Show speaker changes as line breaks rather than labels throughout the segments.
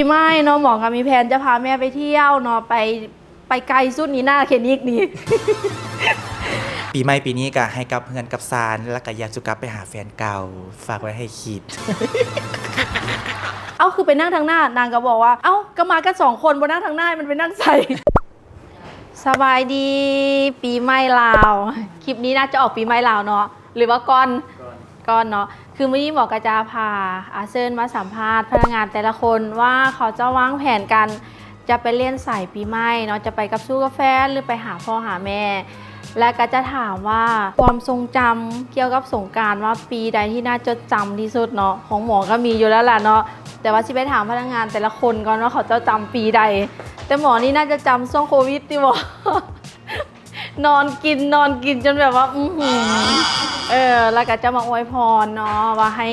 ปีใหม่เนาะหมอกับมีแผนจะพาแม่ไปเที่ยวเนาะไปไปไกลสุดนี้หน้าเคนิกนี่
ปีใหม่ปีนี้ก็ให้กับเพื่อนกับซานแล้วก็อยากสุกลับไปหาแฟนเก่า ฝากไว้ให้คิด
เอ้าคือไปนั่งทางหน้านางก็บอกว่า เอ้าก็มากันสองคนบนนั่งทางหน้ามันไปนั่งใส่ สบายดี ปีใหม่ลาว คลิปนี้น่าจะออกปีใหม่ลาวเนาะหรือว่าก่อนก่อนเนาะ คือเมื่อนี้หมอกระจาพาอาเซินมาสัมภาษณ์พนักงานแต่ละคนว่าเขาจะวางแผนกันจะไปเล่นใส่ปีใหม่เนาะจะไปกับสู้กาแฟหรือไปหาพ่อหาแม่ และก็จะถามว่าความทรงจำเกี่ยวกับสงการว่าปีใดที่น่าจดจำที่สุดเนาะของหมอก็มีอยู่แล้วล่ะเนาะแต่ว่าชิไปถามพนักงานแต่ละคนก่อนว่าเขาจะจำปีใด แต่หมอนี่น่าจะจำช่วงโควิดที่บอก นอนกินนอนกินจนแบบว่า อือหือเออ แล้วก็จะมาอวยพรเนาะว่าให้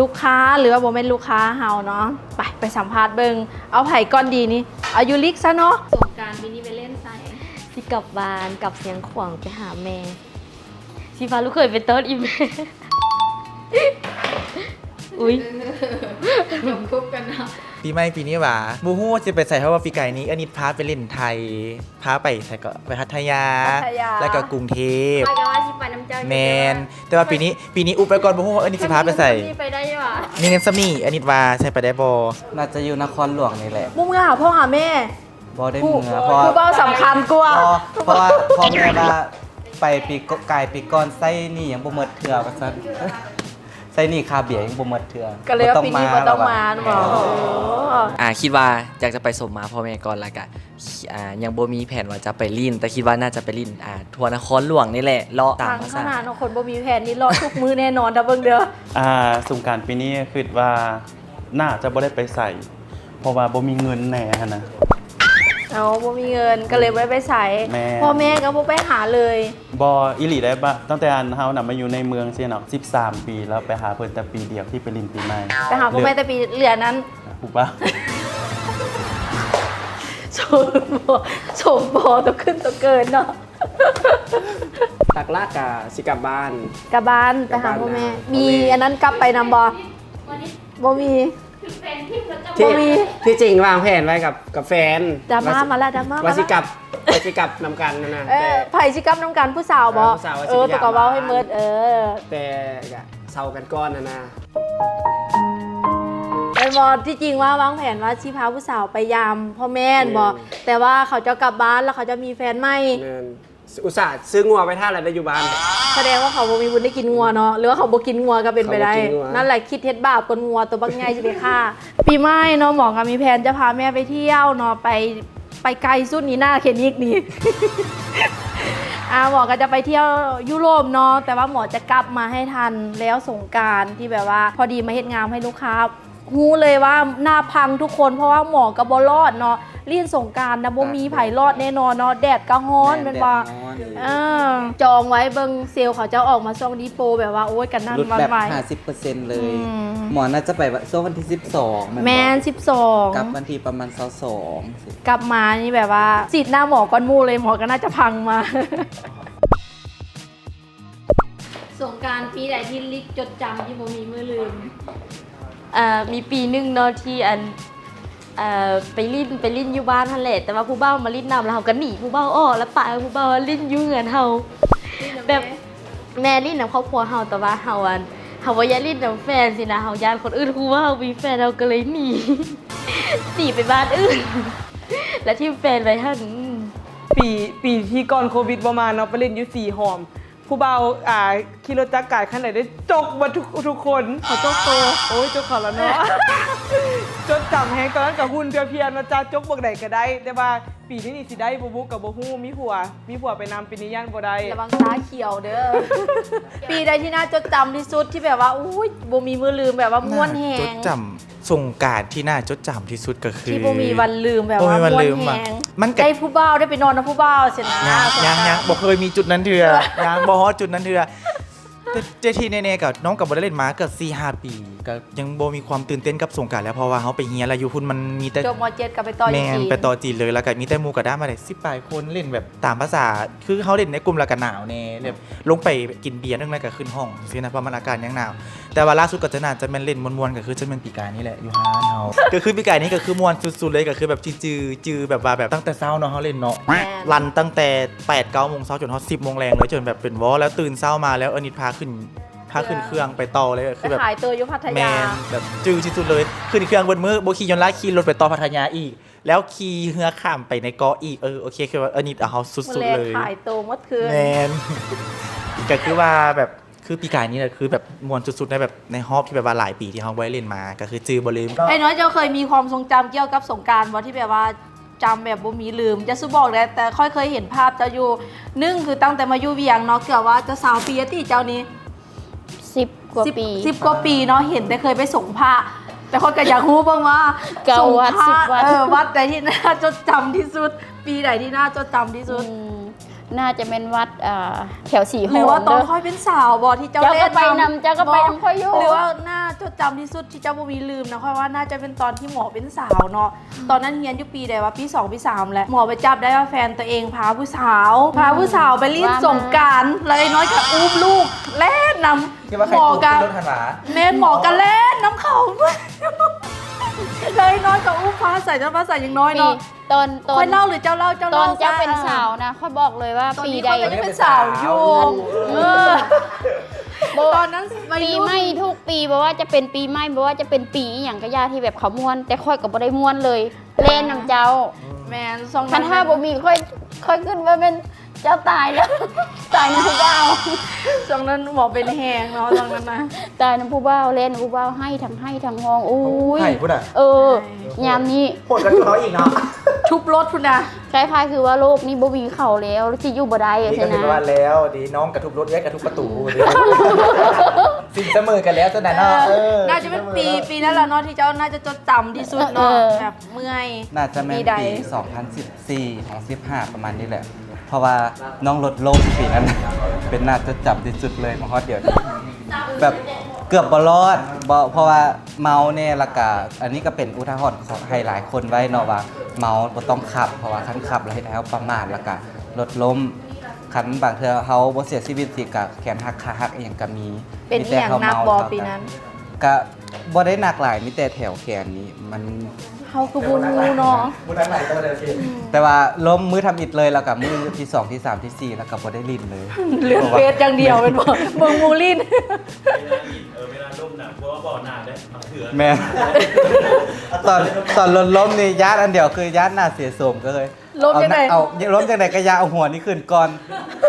ลูกค้าหรือว่าโบเป็นลูกค้าเฮาเนาะไปไปสัมภาษณ์เบิงเอาไผ่ก้อนดีนี่เอายุลิกซะเนาะสงการปีนี้ไปเล่นใส่
ที่กลับบ้านกลับเสียงขวางไปหาแม่ที่ฟ้าลูกเคยไปเติร์ดอีเมล อุ้ย
คุบกันเนาะ
ปีใหม่ปีนี้หว่าบูฮู้จะไปใส่เพราะว่าปีไก่นี้อันนี้พาไปเล่นไทย พาไปใส่ก็ไปพัทยาแล้วก็กรุงเทพ
ไปกันว่าชิไปน้ำเจ้า
แมนแต่ว่าปีนี้ปีนี้อุปก่อนบูฮู้ว่าอันนี้สิพาไปใส่
ไปได้ยังวะ
มีเงินสมีอันนี้ว่าใส่ไปได้บอ
น่าจะอยู่นครหลวงนี่แหละ
มุ่งหน้าพ่อหาแม่
บ่ได้
ผู้
เมือเพราะ
ผู้เบ้าสำคัญกว่า
เพราะว่าพ่อแม่ว่าไปปีกกายปีก่อนไส้นี่ยังบ่หมดเถื่อว่าซั่นไส้นี่คาเบียยังบ่หมดเถื่อ
ก็เลยว่าปีนี้บ่ต้องมาหรอ
อ่าคิดว่าอยากจะไปสมมาพ่อแม่ก่อนละกันอ่ายังบ่มีแผนว่าจะไปลินแต่คิดว่าน่าจะไปลินอ่าทัวร์นครหลวงนี่แหละเลาะตาม
ทาง
ภา
ข
ษา
นาดของคนบ่มีแผนนี่รอทุกมือแน่นอนถ้าเบิ่งเด้อ
อ่าสงกรารปีนี้คิดว่าน่าจะบ่ได้ไปใส่เพราะว่าบ่มีเงินแหน่หั้นนะ
เอาบ่มีเงินก็เลยไม่ไปใส่
แม่
พ่อแม่ก็บ่ไปหาเลย
บออิหลีได้ปะตั้งแต่อันเฮาน่ะมาอยู่ในเมืองเสียเนาะ13 ปี แล้วไปหาเพิ่นแต่ปีเดียวที่ไปลินปีใหม่
ไปหาพ่อแม่แต่ปีเหลือนั้น
ถูกปะ
สมบ่สมบ่ตัวขึ้นตัวเกินเนาะ
ตักลากกะสิกลับบ้าน
กลับบ้านไปหาพ่อแม่
กลับบ้านนะ
มีอันนั้นกลับไปนำบ่บ่มี
ที่
บ่มี
ที่จริงวางแผนไว้กับกับแฟน
ดราม่ามาแล้วดราม่ามาแล้ว
ว่าสิกลับว่าสิกลับนำกันนะนะ
เออไผสิกลับน้ำกันผู้สาวบ่
เออผู้สาวว่าสิ
เออ
ไป
แตวก็
ยาม
เว้าให้เมิดเออ
แต่แต่กะเศร้ากันก้อนนะนะ
ไอ้บอที่จริงว่าวางแผนว่าชีพาผู้สาวไปยามพ่อแม่นบอแต่ว่าเขาจะกลับบ้านแล้วเขาจะมีแฟนใหม่
เนิน อุตส่าห์ซื้องัวไปท่าอะไรได้อยู่บ้าน
แสดงว่าเขาบ่มีบุญได้กินงัวเนาะหรือว่าเขาบ่กินงัวก็เป็นไปได้
เขาบ่กินงัว
นั่นแหละคิดเท็ดบาปกนงัวตัวบักใหญ่สิไปฆ่า ปีใหม่เนาะหมอก็มีแผนจะพาแม่ไปเที่ยวเนาะไปไปไกลสุดนี้หน้าเคนิกนี่อ่าหมอก็จะไปเที่ยวยุโรปเนาะแต่ว่าหมอจะกลับมาให้ทันแล้วสงกรารที่แบบว่า พอดีมาเฮ็ดงามให้ลูกค้าฮู้เลยว่าหน้าพังทุกคนเพราะว่าหมอก็บ่รอดเนาะ เลี่ยนสงกรารนะบ่มีไผรอดแน่นอนเนาะแดดก็ร้อนเป็นว่า
แดดร้อน
เออจองไว้เบิงเซลล์เขาจะออกมาช่วงนี้โปรแบบว่าโอ้ยกันนั่น
ลด
วัน
แบบ
ไว้
50%เลย
อืม
หมอน่าจะไปช่วงวันที่ 12น
แมน
บอก
12
กลับวันที่ประมาณ22สิ
กลับมานี่แบบว่าสิทธิ์หน้าหมอก้อนมูเลยหมอก็น่าจะพังมาสงการปีไหนที่ลิกจดจำที่โมมีมือลืม
อ่า มีปีหนึงเนาะที่อัน เอ่อไปลิ้นไปลิ้นอยู่บ้านทันแหละแต่ว่าผู้เบ้ามาลิ้นนำแล้วเขาก็หนีผู้เบ้าออกแล้วปะให้ผู้เบ้าลิ้นอยู่เงินเฮาแบบแม่ลิ้นนำครอบครัวเฮาแต่ว่าเฮาอันเฮาว่าอย่าลิ้นนำแฟนสินะเฮาญาติคนอื่นรู้ว่าเฮามีแฟนเราก็เลยหนีหนีไปบ้านอื่น แล้วที่แฟนไว้หั่น
ปีปีที่ก่อนโควิดประมาณเนาะไปเล่นอยูสี่หอม ผู้เบาอ่าขี่รถจักรกายขนาดได้จกมาทุกทุกคนเขาจกโตโอ้ยจกเขาแล้วเนาะ จดจำแฮงตอนนั้นกับหุ่นเพียรๆมาจ้าจกบกใดก็ได้ แต่ว่าปีนี้นี่สิได้บูบุกับบูฮู้มีผัว มีผัวไปนำปีนี้ย่านบ่ได้
ระวังตาเขียวเด้อ ปีใดที่น่าจดจำที่สุดที่แบบว่าอุ้ยโบมีมือลืมแบบว่าม้วนแห
จด
ง
จำสงกรารที่น่าจดจำที่สุดก็คือ
ที่โบมีวันลืมแบบ
บ่
ว่า
มีวัน
ม้วน
ลืม
แห
อะ
ง
มันก็
ได้ผู้บ่าวได้ไปนอนกับผู้บ่าวเสร็จนะ
ยังยังยังบอกเคยมีจุดนั้นเถื่อยังบอฮอดจุดนั้นเถื่อ แต่เจทีแน่ๆกับน้องกับบ่ได้เล่นมาเกือบ4 5ปีก็ยังบ่มีความตื่นเต้นกับสงกรารแล้วเพราะว่าเฮาไปเฮียนแล้วอยู่พุ่นมันมีแต่
จบมเจ็ดกับไปต่ออ
แม
ยู่
น
จีน
ไปต่อจีนเลยแล้วก็มีแต่หมู่กับด้ามาได้10ปลายคนเล่นแบบตามภาษา คือเฮาเล่นในกลุ่มแล้วก็หนาวแน่แบบลงไปกินเบียร์นึงแล้วก็ขึ้นห้องซินะเพราะมันอากาศยังหนาวแต่ว่าล่าสุดก็จะน่าจะแม่นเล่นมวนๆก็คือจะเป็นปีกายนี่แหละอยู่ห้านเฮาก็คือปีกายนี้ก็คือมวนสุดๆเลยก็คือแบบจือๆจือแบบว่าแบบตั้งแต่เช้าเนาะเฮาเล่นเนาะ
แม่น
รันตั้งแต่8 9โมงเช้าจนฮอด10โมงแรงเลยจนแบบเป็นวอแล้วตื่นเช้ามาแล้วอนิดพาขึ้นพาขึ้นเครื่องไปต่อเลยคือ
ไป
แบบ
ขายตัวอยู่พัท
แม
ยา
นแบบจืดที่สุดเลยขึ้นเครื่องบนมือโบขี่ยนต์ลากขี่รถไปต่อพัทยาอีก แล้วขี่เรือข้ามไปในเกาะอีกเออโอเคคือว่าอันนี้เอา
เมื่
สุ
อ
ด
แร
ๆ
ก
เลย
ขายตัวเมื่อคืน
แมนก็คือว่าแบบ คือปีกายนี้แหละคือแบบมวนสุดๆในแบบในฮอบที่แบบว่าหลายปีที่เขาไว้เล่นมา ก็คือจือบลืม
ไอ้น้อยเจ้าเคยมีความทรงจำเกี่ยวกับสงกรารว่าที่แบบว่าจำแบบบ่มีลืมจะสู้บอกเลยแต่ค่อยเคยเห็นภาพเจ้าอยู่หนึ่งคือตั้งแต่มาอยู่เวียงเนาะเกือบว่าจะสาวปีอะติเจ้านี้
สิบกว่า
สิบ
ปี
สิบกว่าปีเนาะเห็นแต่เคยไปส่งพระแต่คนก็อยากรู้บ้างว่า
เก้าวัด
ส่งพระ
สิบวัด
เออวัดใดที่น่าจดจำที่สุด ปีไหนที่น่าจดจำที่สุด
อืม น่าจะเป็นวัดอ่าแถวสีห
หรือว่าตอน
เด้
ค่อยเป็นสาวบอที่เจ้า
เจ้าก็
เล่น
ไปนำเจ้าก็ไปนำค่อยอยู่
หรือว่าน่าจดจำที่สุดที่เจ้าบ่มีลืมนะค่อยว่าน่าจะเป็นตอนที่หมอเป็นสาวเนาะตอนนั้นเรียนอยู่ปีใดวะปีสองปีสามแหละหมอไปจับได้ว่าแฟนตัวเองพาผู้สาวพาผู้สาวไปรีดสงกรารเลยน้อยกับอุ้มลูกแล่นน
คิดว่าำใคร
หมอ
ตูด
กั
ขึ้
น
นรถทันหวา
เมนหมอกันเล่นน้ำเขา ด้วยเลยน้อยกับอุ้มฟ้าใส่เจ้าฟ้าใส่ยังน้อย
ปี
เนาะ
ตอนตอ
ค่อนยเล่าหรือเจ้าเล่าเจ้า
ตอ
เล่าน
เจ้าเป็น
ซะ
สาวนะค่อยบอกเลยว่า
ตอน
ปี
นี้
ใด
เขายังไม่เป็นสาวอยู่เออตอนนั้นวัย
ปี
รุ่น
ไม่ทุกปีบอกว่าจะเป็นปีไม่บอกว่าจะเป็นปีอหย่างกระยาที่แบบเขาม้วน แต่ค่อยกับบ่ได้ม้วนเลย เล่นนำเจ้า
แมนซอง
คันห้าบ่มีค่อยค่อยขึ้นว่าเป็น เจ้าตายแล้ว ตายน้ำผู้บ่าว
ซองนั้นหมอเป็นแหงเนาะซองนั้นนะ
ตายน้ำผู้บ่าวเล่นน้ำผู้บ่าวให้ทั้งให้ทั้งห้องอุ้ย
ไข่พูดอะ
เออยามนี้
โหดกันเขาอีกเนาะ
ทุบรถพุ่นนะ
คล้ายๆคือว่าโลกนี้บ่มีเขาแล้วที่อยู่บ่ได้อะ
นี่
ใช่
ก็ถือ
นะ
ว่าแล้วดีน้องกระทุบรถแยกกระทุบประตูดีสิ่งเสมอกันแล้วจะไหนเนาะเออ
น่าจะเป็นปีปีนั้นแหละเนาะที่เจ้าน่าจะจดจำที่สุดเนาะแบบเมื่อย
น่าจะแม่น
ปีใด
ปี2014 ของ15 ประมาณนี้แหละ เพราะว่าน้องรถล้มปีนั้น เป็นน่าจะจับที่สุดเลยมาฮอดเดียวนี้แบบเกือบบรอดบ่เพราะว่าเมาเนี่ยละกะอันนี้ก็เป็นอุทาหรณ์ของให้หลายคนไว้เนาะว่า เมาบ่ต้องขับ เพราะว่าคันขับแล้วเฮ็ดให้เฮาประมาทแล้วก็รถล้มคันบางเทื่อเฮาบ่เสียชีวิตสิกะแขนหักขาหักอีหยังก็มี
เป็น
มี
อี
แต่
หยัง
เฮา
นัก
เมา
บอ
เท่า
ปีนั้น
ก็บ่ได้หนักหลายมีแต่แถวแขนนี้มัน
เขาคือบูฮูเนาะ
บุญนั้นไหนก็มาเดินเพีย
แต่ว่าล้มมือทำอิดเลยแล้วกับมือที่2ที่3ที่4แล้วก็บ่ได้ลิ้นเลย
เหลือเฟสอย่างเดียวเป็นบ่เมืองมูลิน
เออเวลาล่มน่ะเพราะว่าบ่อน้ำได้เอาเถื่อ
แม่ตอนตอนรถล้มนี่ญาติอันเดียวคือญาติหน้าเสียโสมก็เลย
ล้มจังได
เอาเอาล้มจังไดกระยาเอาหัวนี่ขึ้นก่อน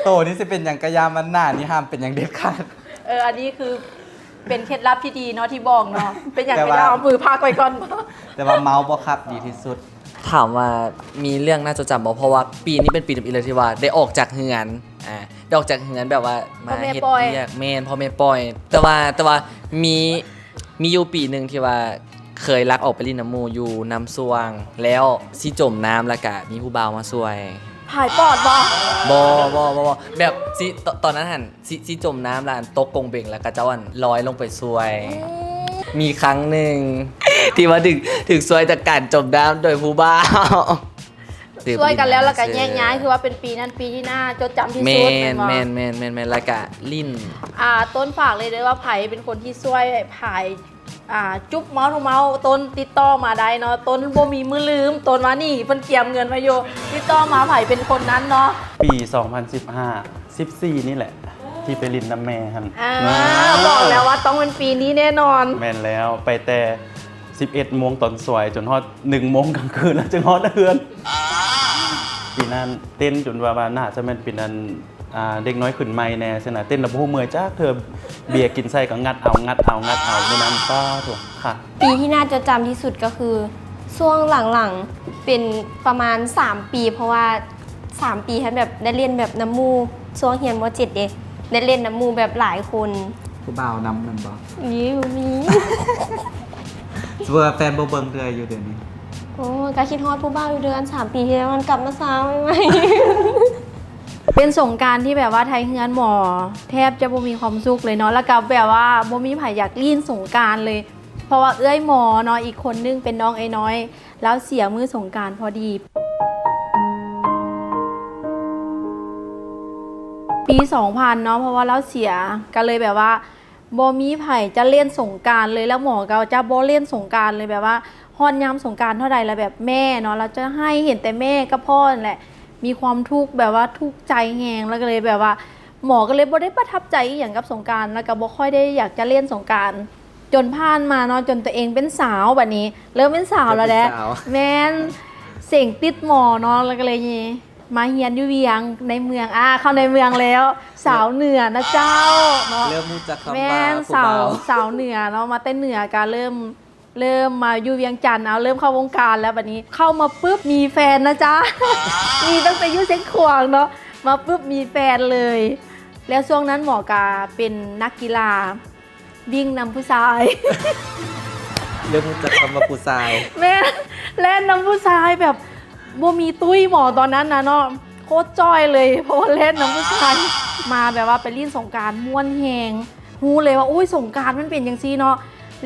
โตนี่สิเป็นอย่างกระยามันหน้านี่ห้ามเป็นอย่างเด็ดขาด
เอออันนี้คือ เป็นเคล็ดลับที่ดีเนาะที่บอกเนาะเป็นอย่าง
แต่
ไร
ว่า
เอามือพักไว้ก่อน
แต่ว่าเมาบ่ครับดีที่สุด
ถามว่ามีเรื่องน่าจดจำบ่เพราะว่าปีนี้เป็นปีทำอิเลที่ว่าได้ออกจากเฮือนอ่าได้ออกจากเฮือนแบบว่ามาเฮ็ดเรียกแม่นพ่อแม่ปล่อย แต่ว่าแต่ว่ามีมีอยู่ปีหนึ่งที่ว่าเคยลักออกไปลินน้ำหมูอยู่น้ำสวง แล้วสิจมน้ำแล้วก็มีผู้บ่าวมาช่วย
ผายปอดบ่
บอบอบอบอแบบสิตตอนนั้นหันสิสิจมน้ำแล้วอันตกกงเบ่งแล้วก็เจ้าอันลอยลงไปช่วย มีครั้งหนึ่ง ที่ว่าถึงถึงช่วยจากการจมน้ำโดยผู้บ้าว
ช่วยกันแล้วแล้วก็แยกย้ายคือว่าเป็นปีนั้นปีที่น่าจดจำที่
แม
สุด
น
บ่
แมนแมนแมนแมนแล้วก็ลิ้น
อ่าต้นฝากเลยเด้อว่าไผ่เป็นคนที่ช่วยไผ่ อ่าจุ๊บเมาส์ทุกเมาส์ต้นติดต่อมาได้เนาะต้นบ่มีมือลืมต้นว่านี่เพิ่นเกียมเงินมาอยู่ติดต่อมาไผ่เป็นคนนั้นเนาะ
ปี 2015 14 นี่แหละ ที่ไปลินน้ำแม่ฮัน
อ่าบอกแล้วว่าต้องเป็นปีนี้แน่นอน
แม่นแล้วไปแต่ 11โมงตอนสวยจนฮอด1โมงกลางคืนแล้วจึงฮอดเฮือนปีนั้นเต้นจนว่าว่าน่าจะแม่นปีนั้นอ่า เด็กน้อยขึ้นใหม่แน่ใช่นะเต้นแล้วบ่ฮู้เมื่อยจ้าเธอเบียร์กินไส้ก็งัดเอางัดเอางัดเอามื้อนั้นป้าถูกค่ะ
ปีที่น่าจะจำที่สุดก็คือช่วงหลังๆเป็นประมาณ 3 ปี เพราะว่า 3 ปีฉันแบบได้เรียนแบบน้ำมูช่วงเฮียนมเจ็ดเด็กได้เรียนน้ำมูแบบหลายคน
ผู้บ่าวนำมันบ่
นี่มี
สมมุติว่าแฟนบ่เบิ่งเดือยอยู่เดี๋ยวนี้
โอ้ยก็คิดฮอดผู้บ้าอยู่เดือน 3 ปีที่แล้วมันกลับมาซ้ำไหม
เป็นสงการที่แบบว่าไทยเฮือนหมอ แทบจะบ่มีความสุขเลยเนาะแล้วก็แบบว่าบ่มีไผอยากลีนสงการเลย เพราะว่าเอื้อยหมอเนาะอีกคนนึงเป็นน้องไอ้น้อย แล้วเสียมือสงการพอดี ปี 2000 เนาะเพราะว่าเราเสียก็เลยแบบว่าบ่มีไผจะเล่นสงการเลยแล้วหมอก็จะบ่เล่นสงการเลยแบบว่าฮอนยามสงการเท่าใดแล้วแบบแม่เนาะเราจะให้เห็นแต่แม่กับพ่อแหละ มีความทุกข์แบบว่าทุกข์ใจแหงแล้วก็เลยแบบว่า หมอก็เลยบ่ได้ประทับใจอหย่างกับสงกรารแล้วก็บ่ค่อยได้อยากจะเล่นสงกรารจนผ่านมาเนาะจนตัวเองเป็นสาวแบบนี้ เริ่มเป็นสาวแล้วแหละ
เป็นสาว
แม่นเสียงติดหมอเนาะแล้วก็เลยนี่มาเฮียนอยู่เวียงในเมืองอ่าเข้าในเมืองแล้ว สาวเหนือนะเจ้าเนาะ
เริ่มรู้จักคำ
แม่
ว่านผู้
สาว
บ่าว
สาวเหนือเนาะมาเต้นเหนือกันเริ่ม เริ่มมาอยู่เวียงจันทน์เอาเริ่มเข้าวงการแล้วแบบนี้เข้ามาปุ๊บมีแฟนนะจ๊ะ มีตั้งแต่อยุ่เซ็งขวางเนาะมาปุ๊บมีแฟนเลย แล้วช่วงนั้นหมอกาเป็นนักกีฬา วิ่งนำผู้ชาย
เริ่มรู้จักคำว่าผู้ชาย
แม่เล่นน้ำผู้ชายแบบบ่มีตุ้ยหมอตอนนั้นนะเนาะโคตรจ้อยเลย เพราะว่าเล่นน้ำผู้ชายมาแบบว่าไปลีนสงกรารม้วนแหงฮู้เลยว่าอุ้ยสงกรารมันเป็นอย่างซี่เนาะ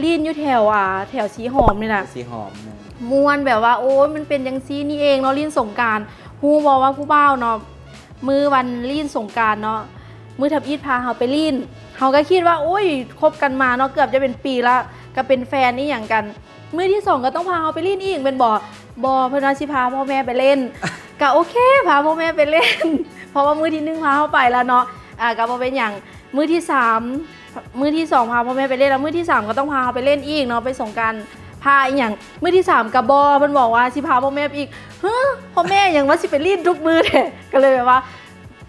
ลีนอยู่แถวอ่าแถวสีหอมนี่แหละ
สีหอมนะ
ม้วนแบบว่าโอ้ยมันเป็นอย่างซี่นี่เองเนาะลีนสงกรารฮู้บอกว่าผู้บ่าวเนาะมือวันลีนสงกรารเนาะมือทับอีทพาเขาไปลีนเขาก็คิดว่าโอ้ยคบกันมาเนาะเกือบจะเป็นปีละก็เป็นแฟนนี่อย่างกันมือที่สองก็ต้องพาเขาไปเล่นอีกเป็นบ่อบอเพื่อนว่าสิพาพ่อแม่ไปเล่น ก็โอเคพาพ่อแม่ไปเล่น เพราะว่ามือที่หนึ่งพาเขาไปแล้วเนาะอ่าก็บ่เป็นอย่างมือที่สาม มือที่สองพาพ่อแม่ไปเล่นแล้วมือที่สามก็ต้องพาเขาไปเล่นอีกเนาะไปสงกรารพาอีกอย่างมือที่สามกับบอมันบอกว่าสิพาพ่อแม่ไปอีกเฮ้อพ่อแม่อย่างว่าสิไปรีดทุกมือแท้ก็เลยแบบว่า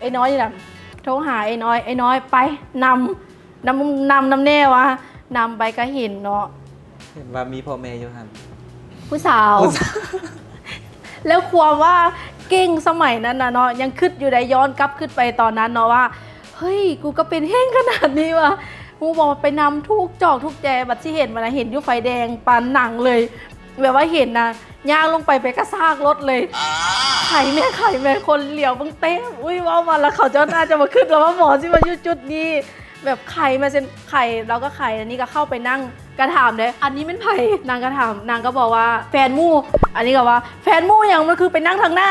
ไอ้น้อยนี่แหละโทรหาไอ้น้อยไอ้น้อยไปนำนำนำนำแน่วะนำไปก็เห็นเนาะ
เห็นว่ามีพ่อแม่อยู่หัน
ผู้สาว แล้วความว่าเก่งสมัยนั้นนะเนาะยังคิดอยู่ได้ย้อนกลับขึ้นไปตอนนั้นเนาะว่า เฮ้ย กูก็เป็นแห้งขนาดนี้วะ กูบอกไปนำทุกจอกทุกแจบัดที่เห็นมานะเห็นอยู่ไฟแดงปานหนังเลย แบบว่าเห็นนะย่างลงไปไปกระซากรถเลยไข่แม่ไข่แม่คนเหลียวบังเต้อุ้ยว่ามาแล้วเขาเจ้าหน้าจะมาขึ้นแล้วว่าหมอที่มายุจุดนี้ แบบไข่มาเซนไข่เราก็ไข่อันนี้ก็เข้าไปนั่ง กระถามเลยอันนี้เป็นไผ่นางกระถามนางก็บอกว่าแฟนมู่ อันนี้ก็ว่า แฟนมู่อย่างมันคือไปนั่งทางหน้า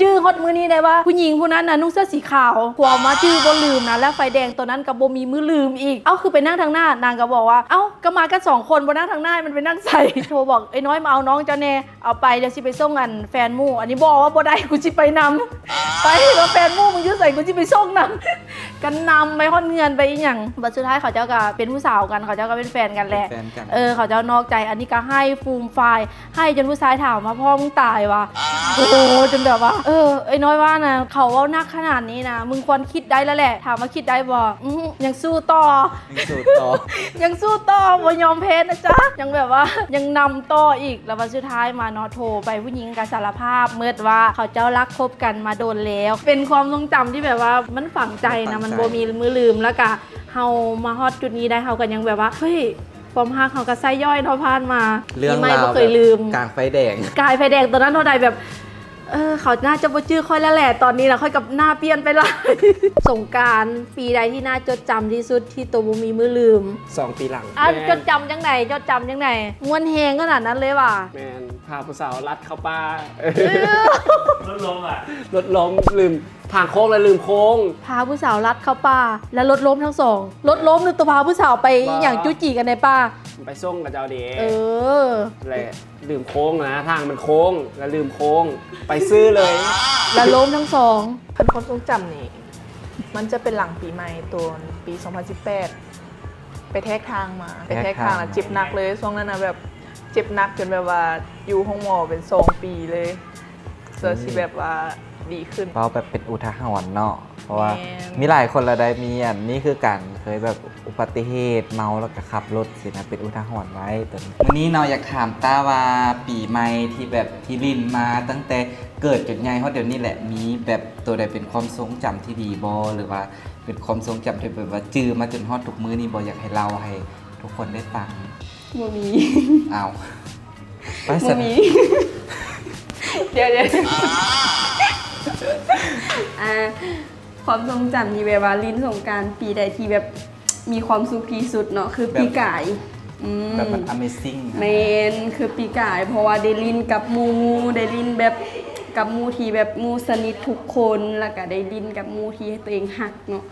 จื้อฮอตมือนี้ได้ว่า ผู้หญิงผู้นั้นน่ะนุ่งเสื้อสีขาวความว่าจื้อบ่ลืมนะแล้วไฟแดงตัวนั้นกับโบมีมือลืมอีก เอ้าคือไปนั่งทางหน้านางก็บอกว่า เอ้าก็มากันสองคนบนนั่งทางหน้ามันไปนั่งใส่โทรบอกไอ้น้อยมาเอาน้องเจ้าแน่เอาไปเดี๋ยวสิไปส่งกันแฟนมู่ อันนี้บอกว่าบ่ได้กูสิไปนำไปแล้วแฟนมู่มึงยืดใส่กูสิไปส่งนำกันนำไปฮอดเงินไปอีหยังบัดสุดท้ายเขาเจ้าก็เป็นผู้สาวกันเขาเจ้าก็เป็นแฟนกันแหละ
แฟนกัน
เออเขาเจ้านอกใจ อันนี้ก็ให้ฟูมไฟล์ให้จนผู้ชายถามว่าพ่อมึงตายวะโอ้โหจนแบบว่า เออไอ้น้อยว่านะเขาเว่านักขนาดนี้นะมึงควรคิดได้แล้วแหละ ถามว่าคิดได้บ่อื้อหือยังสู้ต่อ
ยังสูตรต่อ
ยังสู้ต่อบ่ยอมแพ้นะจ๊ะ ยังแบบว่า ยังนำต่ออีก แล้ววันสุดท้ายมาเนาะโทรไปผู้หญิงกับสารภาพเมื่อว่าเขาเจ้ารักคบกันมาโดนแล้ว เป็นความทรงจำที่แบบว่ามันฝังใจนะ มัน
ฝังใจ
โบมีมือลืมแล้วก็ เฮามาฮอดจุดนี้ได้เฮากันยังแบบว่าเฮ้ยความฮักเขาก็ไส้ย่อยเท่าพานมา
เรื่อง
ไม่
ราว
บ่เคยลืม
กลางไฟแดง
กายไฟแดงตอนนั้นเท่าใดแบบเออเขาน่าจะบ่ชื่อค่อยแล้วแหละตอนนี้นะค่อยกับหน้าเปลี่ยนไปหลายสงกรารปีใดที่น่าจดจำที่สุดที่ตัวบุมีมือลืม
สองปีหลัง
อะ
แม
จ
น
ดจำจังไหนจดจำจังไหนมวนแหงขนาดนั้นเลยว่ะ
แมนพาผู้สาวรัดเข้าป่า
ลดลงอะ
รถล้มลืม ทางโค้งแล้วลืมโค้ง
พาผู้สาวลัดเข้าป่า แล้วรถล้มทั้งสองรถล้มหรือตัวพาผู้สาวไป
บ้า
อย่างจุจีกันในป่า
ไปส่งกับเจ้าเด
เออ
แหละลืมโค้งนะทางมันโค้งแล้วลืมโค้ง ไปซื้อเลย
แล้วล้มทั้งสอง
คันความทรงจำนี่ มันจะเป็นหลังปีใหม่ตัวปี 2018 ไปแทกทางมา ไปแทกทางแล้ว
แทกทาง
เจ็บหนักเลยช่วงนั้นนะแบบเจ็บหนักจนแบบว่าอยู่ห้องหมอเป็นสองปีเลยเสือสิแบบว่า ดีขึ้น
เพราะแบบเป็นอุทาหรณ์เนาะ เพราะว่า
แม่น
มีหลายคนละได้มีอันนี้คือการเคยแบบอุบัติเหตุเมาแล้วก็ขับรถสินะเป็นอุทาหรณ์ไว้ตอนนี้วันนี้เนาะอยากถามต้าว่าปีใหม่ที่แบบที่ลินมาตั้งแต่เกิดจนใหญ่เพราะเดี๋ยวนี้แหละมีแบบตัวใดเป็นความทรงจำที่ดีบอหรือว่าเป็นความทรงจำที่แบบว่าจื้อมาจนฮอดทุกมื้อนี้บออยากให้เล่าให้ ทุกคนได้ฟัง
บ่มี
เอาไป
บ่
ส
มี
เดี๋ยวเดี๋ยว
อ่าความทรงจำที่แบบว่าลิ้นสงกรารปีใดที่แบบมีความสุขที่สุดเนาะคือปีกายอืม
แบบมัน amazing
เมนคือปีกาย เพราะว่าได้ลินกับหมูได้ลินแบบกับหมูที่แบบหมูสนิททุกคนแล้วก็ได้ลินกับหมูที่ตัวเองหักเนาะ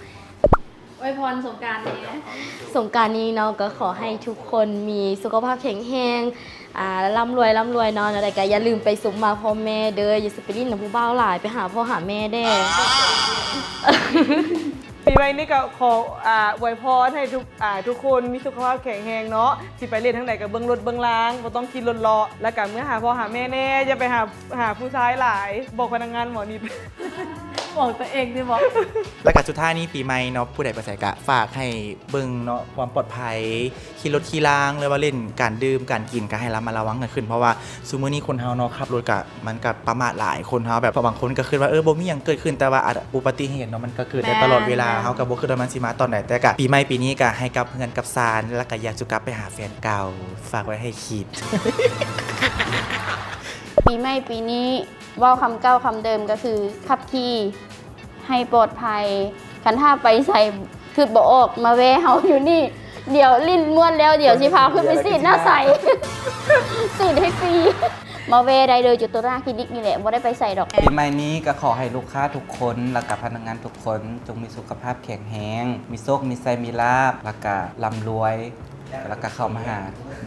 ไว้พรสงกรารนี้
สงกรารนี้เนาะก็ขอให้ทุกคนมีสุขภาพแข็งแรง อ่าร่ำรวยร่ำรวยเนาะอะไรก็อย่าลืมไปสมมาพ่อแม่เด้ออย่าสิไปดิ้นกับผู้บ่าหลายไปหาพ่อหาแม่แด้
ปีใหม่นี้ก็ขออ่าอวยพรให้ทุกอ่าทุกคนมีสุขภาพแข็งแรงเนาะสิไปเรียนทางไหนกับเบิ้งรถเบิ้งล้างบ่ต้องขี่รถเลาะแล้วก็เมื่อหาพ่อหาแม่แน่อย่าไปหาหาผู้ชายหลาย บอกพนักงานหมอนิด
บอกตัวเองดิบอก
แล้วก็สุดท้ายนี้ปีใหม่เนาะผู้ใดไปใส่กะฝากให้เบิ่งเนาะความปลอดภัยขี่รถขี่ล้างหรือว่าเล่นการดื่มการกินก็ให้ระมัดระวังกันขึ้นเพราะว่าซูมื้อนี้คนเฮาเนาะขับรถกะมันก็ประมาทหลายคนเฮาแบบบางคนก็คิดว่าเออบ่มีหยังเกิดขึ้นแต่ว่าอาจอุบัติเหตุเนาะมันก็เกิดได้ตลอดเวลาเฮาก็บ่คิดว่ามันสิมาตอนไหนแต่ก็ปีใหม่ปีนี้ก็ให้กับเพื่อนกับซานแล้วก็อยากจะกลับไปหาแฟนเก่า ฝากไว้ให้คิด
ปีใหม่ปีนี้ว่าคำเก้าคำเดิมก็คือขับขี่ให้ปลอดภัยคันถ้าไปใส่คือบออกมาแวะเฮาอยู่นี่ เดี๋ยวลิ้นม้วนแล้วเดี๋ยวสิพาขึ้นไปสีดหน้าใสสีดให้ฟรีมาแวได้เลยจุดตัวหน้าคลินิกนี่แหละบ่ได้ไปใส่ดอก
ปีใหม่นี้ก็ขอให้ลูกค้าทุกคนและกับพนักงานทุกคน จงมีสุขภาพแข็งแรงมีโชคมีไซมีลาบและก็ร่ำรวย แล้วก็เข้ามาหา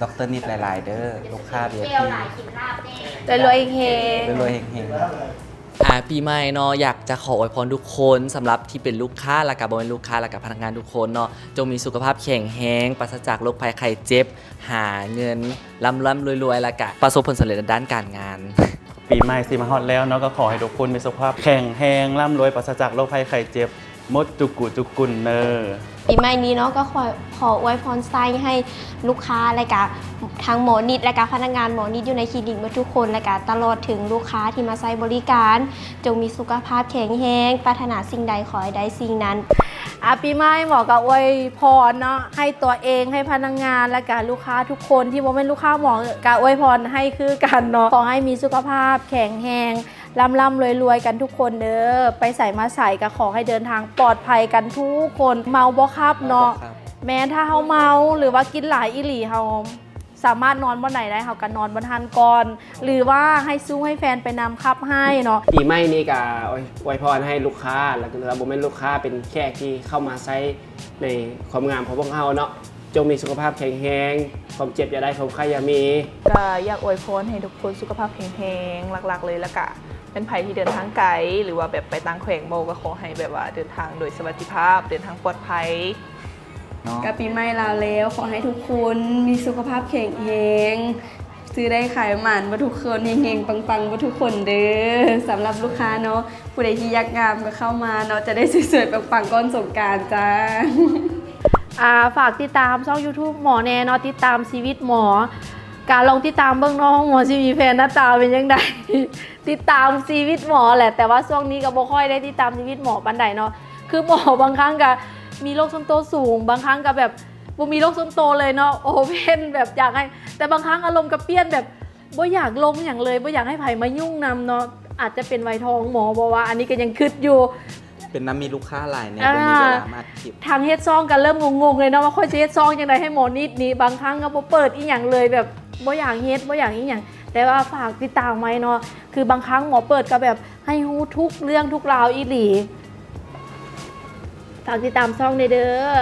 ดรนิดหลาย ๆ เด้อลูกค้าเดียวที่
รวยๆเฮง
รวยๆเฮงๆ
อ่าปีใหม่เนาะอยากจะขออวยพรทุกคนสำหรับที่เป็นลูกค้าและกับบริเวณลูกค้าและกับพนักงานทุกคนเนาะจงมีสุขภาพแข็งแรงปราศจากโรคภัยไข้เจ็บ หาเงินร่ำร่ำรวยๆและกะประสบผลสำเร็จในด้านการงาน
ปีใหม่สิมาฮอดแล้วเนาะก็ขอให้ทุกคนมีสุขภาพแข็งแรงร่ำรวยปราศจากโรคภัยไข้เจ็บมดจุกุจุกุนเนอ
ปีใหม่นี้เนาะก็ขอขออวยพรไซให้ลูกค้าและกะทางหมอนิดและกะพนักงานหมอนิดอยู่ในคลินิกมาทุกคนและกะตลอดถึงลูกค้าที่มาใช้บริการ จงมีสุขภาพแข็งแรงปรารถนาสิ่งใดขอให้ได้สิ่งนั้น
อาปีใหม่หมอกับอวยพรเนาะให้ตัวเองให้พนักงานและการลูกค้าทุกคนที่บ่เป็นลูกค้าหมอกะอวยพรให้คือกันเนาะขอให้มีสุขภาพแข็งแรง ร่ำร่ำรวยรวยกันทุกคนเด้อไปใส่มาใส่ก็ขอให้เดินทางปลอดภัยกันทุกคนเมาบ่ครับเนาะแม้ถ้าเฮาเมาหรือว่ากินหลายอีหลีเฮาสามารถนอนบนไหนได้เฮาก็นอนบนทันก่อน หรือว่าให้สู้ให้แฟนไปนำคับให้เนาะ
ปีใหม่นี่ก็อวยพรให้ลูกค้า แล้วก็บ่แม่นลูกค้าเป็นแขกที่เข้ามาใช้ในความงามของพวกเฮาเนาะจงมีสุขภาพแข็งแรงความเจ็บอย่าได้ความไข้อย่ามี
ก็อยากอวยพรให้ทุกคนสุขภาพแข็งแรงหลัก ๆ เลยละกะ เป็นภัยที่เดินทางไกลหรือว่าแบบไปต่างแขวงโมก็ขอให้แบบว่าเดินทางโดยสวัสดิภาพ เดินทางปลอดภัย
เนาะ
กับปีใหม่ลาวแล้ว ขอให้ทุกคนมีสุขภาพแข็งแรงซื้อได้ขายหมันว่าทุกคนเฮงๆปังๆว่าทุกคนเด้อสำหรับลูกค้าเนาะผู้ใดที่อยากงามก็เข้ามาเนาะจะได้สวยๆปังๆก้อนสงกรารจ้า
อ่าฝากติดตามช่อง YouTube หมอแนเนาะติดตามชีวิตหมอ การลองติดตามเบื้องน้องหมอชีมีแฟนหน้าตาเป็นยังไงติดตามชีวิตหมอแหละ แต่ว่าช่วงนี้ก็บ่ค่อยได้ติดตามชีวิตหมอปันใดเนาะคือหมอบางครั้งก็มีโรคส่วนตัวสูง บางครั้งก็แบบบ่มีโรคส่วนตัวเลยเนาะโอเพนแบบอยากให้ แต่บางครั้งอารมณ์กระเปี้ยนแบบบ่อยากลงอย่างเลยบ่อยากให้ไผมายุ่งนำเนาะอาจจะเป็นไวทองหมอบอกว่า อันนี้ก็ยังคิดอยู่
เป็นน้ำมีลูกค้าหลายเนี่ย
อ่า
บ่มีเวลามาคลิป
ทางเฮ็ดซองกันเริ่มงงๆเลยนะว่าค่อยจะเฮ็ดซองยังไงให้หมอนิดนี้บางครั้งก็บ่เปิดอีหยังเลยแบบ บ่อย่างเฮ็ดบ่อย่างอีหยังแต่ว่าฝากติดตามไว้เนาะคือบางครั้งหมอเปิดก็แบบให้ฮู้ทุกเรื่องทุกราวอีหลีฝากติดตามช่องเด้อ